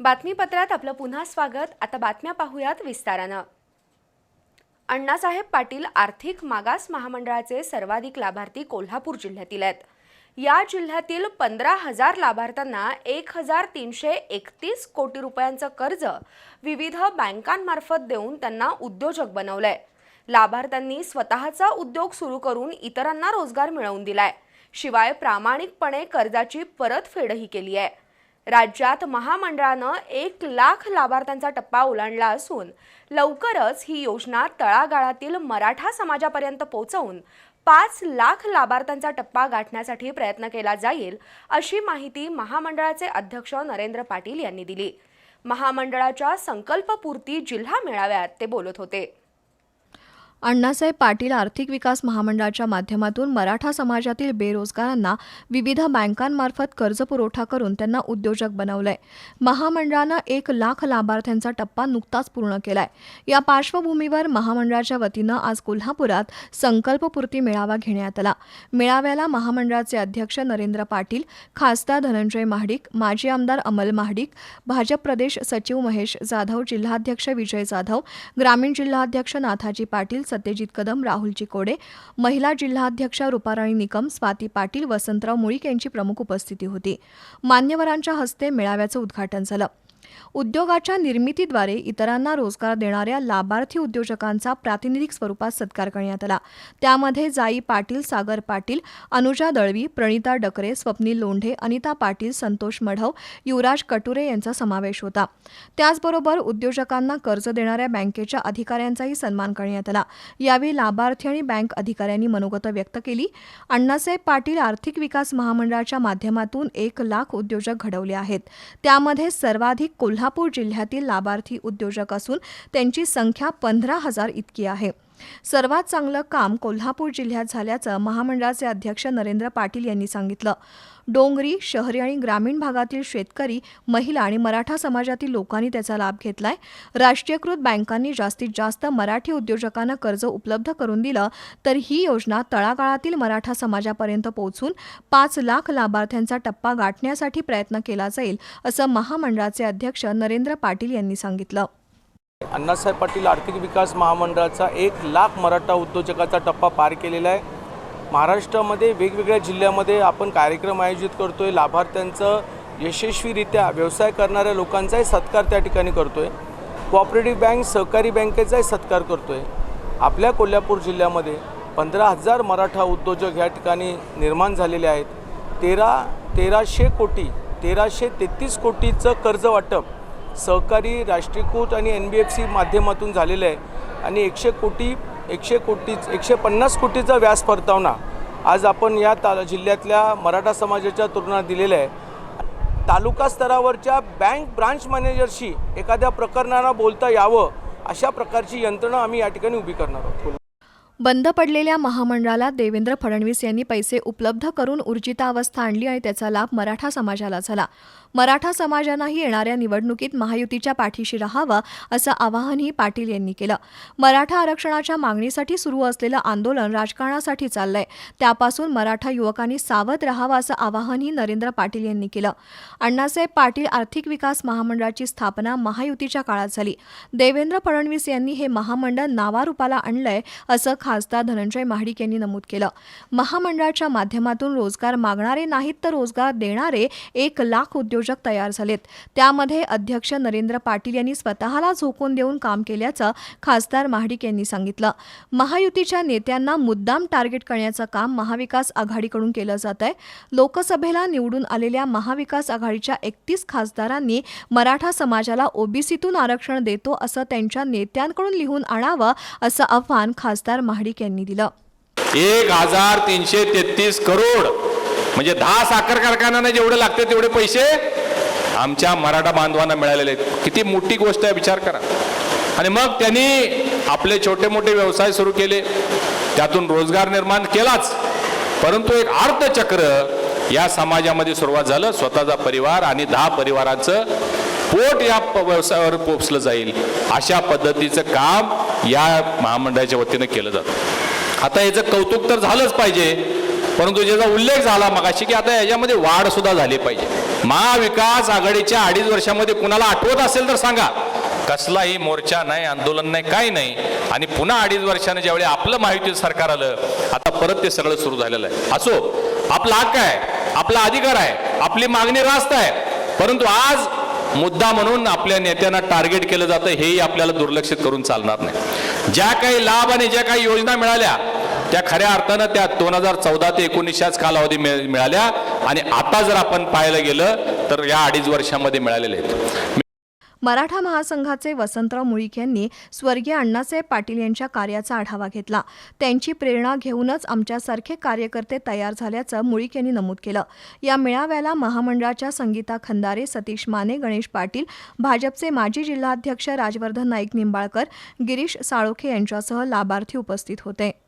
बातमीपत्रात आपलं पुन्हा स्वागत. आता बातम्या पाहूयात विस्तारानं. अण्णासाहेब पाटील आर्थिक मागास महामंडळाचे सर्वाधिक लाभार्थी कोल्हापूर जिल्ह्यातील आहेत. या जिल्ह्यातील पंधरा हजार लाभार्थ्यांना एक हजार तीनशे एकतीस कोटी रुपयांचं कर्ज विविध बँकांमार्फत देऊन त्यांना उद्योजक बनवलंय. लाभार्थ्यांनी स्वतःचा उद्योग सुरू करून इतरांना रोजगार मिळवून दिलाय. शिवाय प्रामाणिकपणे कर्जाची परतफेडही केली आहे. राज्यात महामंडळानं एक लाख लाभार्थ्यांचा टप्पा ओलांडला असून लवकरच ही योजना तळागाळातील मराठा समाजापर्यंत पोहोचवून पाच लाख लाभार्थ्यांचा टप्पा गाठण्यासाठी प्रयत्न केला जाईल अशी माहिती महामंडळाचे अध्यक्ष नरेंद्र पाटील यांनी दिली. महामंडळाच्या संकल्पपूर्ती जिल्हा मेळाव्यात ते बोलत होते. अण्णासाहेब पाटील आर्थिक विकास महामंडळाच्या माध्यमातून मराठा समाजातील बेरोजगारांना विविध बँकांमार्फत कर्ज पुरवठा करून त्यांना उद्योजक बनवलंय. महामंडळानं एक लाख लाभार्थ्यांचा टप्पा नुकताच पूर्ण केलाय. या पार्श्वभूमीवर महामंडळाच्या वतीनं आज कोल्हापुरात संकल्पपूर्ती मेळावा घेण्यात आला. मेळाव्याला महामंडळाचे अध्यक्ष नरेंद्र पाटील खासदार धनंजय महाडिक माजी आमदार अमल महाडिक भाजप प्रदेश सचिव महेश जाधव जिल्हाध्यक्ष विजय जाधव ग्रामीण जिल्हाध्यक्ष नाथाजी पाटील सत्यजित कदम राहुल चिकोडे महिला जिल्हाध्यक्षा रुपाराणी निकम स्वाती पाटील वसंतराव मुळीक यांची प्रमुख उपस्थिती होती. मान्यवरांच्या हस्ते मेळाव्याचं उद्घाटन झालं. उद्योगाच्या निर्मितीद्वारे इतरांना रोजगार देणाऱ्या लाभार्थी उद्योजकांचा प्रातिनिधिक स्वरूपात सत्कार करण्यात आला. त्यामध्ये जाई पाटील सागर पाटील अनुजा दळवी प्रणिता डकरे स्वप्नील लोंढे अनिता पाटील संतोष मढव युवराज कटुरे यांचा समावेश होता. त्याचबरोबर उद्योजकांना कर्ज देणाऱ्या बँकेच्या अधिकाऱ्यांचाही सन्मान करण्यात आला. यावेळी लाभार्थी आणि बँक अधिकाऱ्यांनी मनोगत व्यक्त केली. अण्णासाहेब पाटील आर्थिक विकास महामंडळाच्या माध्यमातून एक लाख उद्योजक घडवले आहेत. त्यामध्ये सर्वाधिक कोल्हापूर जिल्ह्यातील लाभार्थी उद्योजक असून त्यांची संख्या पंधरा हजार इतकी आहे. सर्वात चांगलं काम कोल्हापूर जिल्ह्यात झाल्याचं महामंडळाचे अध्यक्ष नरेंद्र पाटील यांनी सांगितलं. डोंगरी शहरी आणि ग्रामीण भागातील शेतकरी महिला आणि मराठा समाजातील लोकांनी त्याचा लाभ घेतलाय. राष्ट्रीयकृत बँकांनी जास्तीत जास्त मराठी उद्योजकांना कर्ज उपलब्ध करून दिलं तर ही योजना तळागाळातील मराठा समाजापर्यंत पोहोचून पाच लाख लाभार्थ्यांचा टप्पा गाठण्यासाठी प्रयत्न केला जाईल असं महामंडळाचे अध्यक्ष नरेंद्र पाटील यांनी सांगितलं. अण्णासाहेब पाटील आर्थिक विकास महामंडळाचा एक लाख मराठा उद्योजकाचा टप्पा पार केलेला आहे. महाराष्ट्रामध्ये वेगवेगळ्या जिल्ह्यामध्ये आपण कार्यक्रम आयोजित करतो आहे लाभार्थ्यांचं यशस्वीरित्या व्यवसाय करणाऱ्या लोकांचाही सत्कार त्या ठिकाणी करतो आहे कोऑपरेटिव्ह बँक सहकारी बँकेचाही सत्कार करतो आहे आपल्या कोल्हापूर जिल्ह्यामध्ये पंधरा हजार मराठा उद्योजक ह्या ठिकाणी निर्माण झालेले आहेत. तेरा तेराशे कोटी तेराशे तेहतीस कोटीचं कर्ज वाटप सहकारी राष्ट्रीयकृत आणि एन बी एफ सी माध्यमातून झालेलं आहे. आणि एकशे कोटी एकशे कोटी एकशे पन्नास कोटीचा व्यास परतावना आज आपण या ता जिल्ह्यातल्या मराठा समाजाच्या तरुणांना दिलेला आहे. तालुका स्तरावरच्या बँक ब्रांच मॅनेजरशी एखाद्या प्रकरणाला बोलता यावं अशा प्रकारची यंत्रणा आम्ही या ठिकाणी उभी करणार आहोत. बंद पडलेल्या महामंडळाला देवेंद्र फडणवीस यांनी पैसे उपलब्ध करून ऊर्जितावस्था आणली आणि त्याचा लाभ मराठा समाजाला झाला. मराठा समाजानंही येणाऱ्या निवडणुकीत महायुतीच्या पाठीशी राहावं असं आवाहनही पाटील यांनी केलं. मराठा आरक्षणाच्या मागणीसाठी सुरू असलेलं आंदोलन राजकारणासाठी चाललंय. त्यापासून मराठा युवकांनी सावध राहावं असं आवाहनही नरेंद्र पाटील यांनी केलं. अण्णासाहेब पाटील आर्थिक विकास महामंडळाची स्थापना महायुतीच्या काळात झाली. देवेंद्र फडणवीस यांनी हे महामंडळ नावारूपाला आणलंय असं खासदार धनंजय महाडिक यांनी नमूद केलं. महामंडळाच्या माध्यमातून रोजगार मागणारे नाहीत तर रोजगार देणारे एक लाख उद्योजक तयार झालेत. त्यामध्ये अध्यक्ष नरेंद्र पाटील यांनी स्वतःला झोकून देऊन काम केल्याचं खासदार महाडिक यांनी सांगितलं. महायुतीच्या नेत्यांना मुद्दाम टार्गेट करण्याचं काम महाविकास आघाडीकडून केलं जात आहे लोकसभेला निवडून आलेल्या महाविकास आघाडीच्या एकतीस खासदारांनी मराठा समाजाला ओबीसीतून आरक्षण देतो असं त्यांच्या नेत्यांकडून लिहून आणावं असं आव्हान खासदार महाडिक यांनी दिलं. एक हजार तीनशे तेहतीस करोड म्हणजे दहा साखर कारखान्यांना जेवढे लागते तेवढे पैसे आमच्या मराठा बांधवांना मिळालेले आहेत. किती मोठी गोष्ट आहे विचार करा. आणि मग त्यांनी आपले छोटे मोठे व्यवसाय सुरू केले. त्यातून रोजगार निर्माण केलाच. परंतु एक अर्थचक्र या समाजामध्ये सुरुवात झालं. स्वतःचा परिवार आणि दहा परिवाराचं पोट या व्यवसायावर पोचलं जाईल. अशा पद्धतीचं काम या महामंडळाच्या वतीनं केलं जातं. आता याचं कौतुक तर झालंच पाहिजे परंतु ज्याचा उल्लेख झाला मगाशी की आता याच्यामध्ये वाढ सुद्धा झाली पाहिजे. महाविकास आघाडीच्या अडीच वर्षामध्ये कुणाला आठवत असेल तर सांगा. कसलाही मोर्चा नाही आंदोलन नाही काही नाही. आणि पुन्हा अडीच वर्षानं ज्यावेळी आपलं महायुती सरकार आलं आता परत ते सगळं सुरू झालेलं आहे. असो आपला हक्क आहे आपला अधिकार आहे आपली मागणी रास्त आहे. परंतु आज मुद्दा म्हणून आपल्या नेत्यांना टार्गेट केलं जातं हेही आपल्याला दुर्लक्षित करून चालणार नाही. ज्या काही लाभ आणि ज्या काही योजना मिळाल्या त्या खऱ्या अर्थानं त्या दोन हजार चौदा ते एकोणीसच्याच कालावधी मिळाल्या आणि आता जर आपण पाहायला गेलं तर या अडीच वर्षामध्ये मिळालेले आहेत. मराठा महासंघाचे वसंतराव मुळीक यांनी स्वर्गीय अण्णासाहेब पाटील यांच्या कार्याचा आढावा घेतला. त्यांची प्रेरणा घेऊनच आमच्यासारखे कार्यकर्ते तयार झाल्याचं मुळीक यांनी नमूद केलं. या मेळाव्याला महामंडळाच्या संगीता खंदारे सतीश माने गणेश पाटील भाजपचे माजी जिल्हाध्यक्ष राजवर्धन नाईक निंबाळकर गिरीश साळोखे यांच्यासह लाभार्थी उपस्थित होते.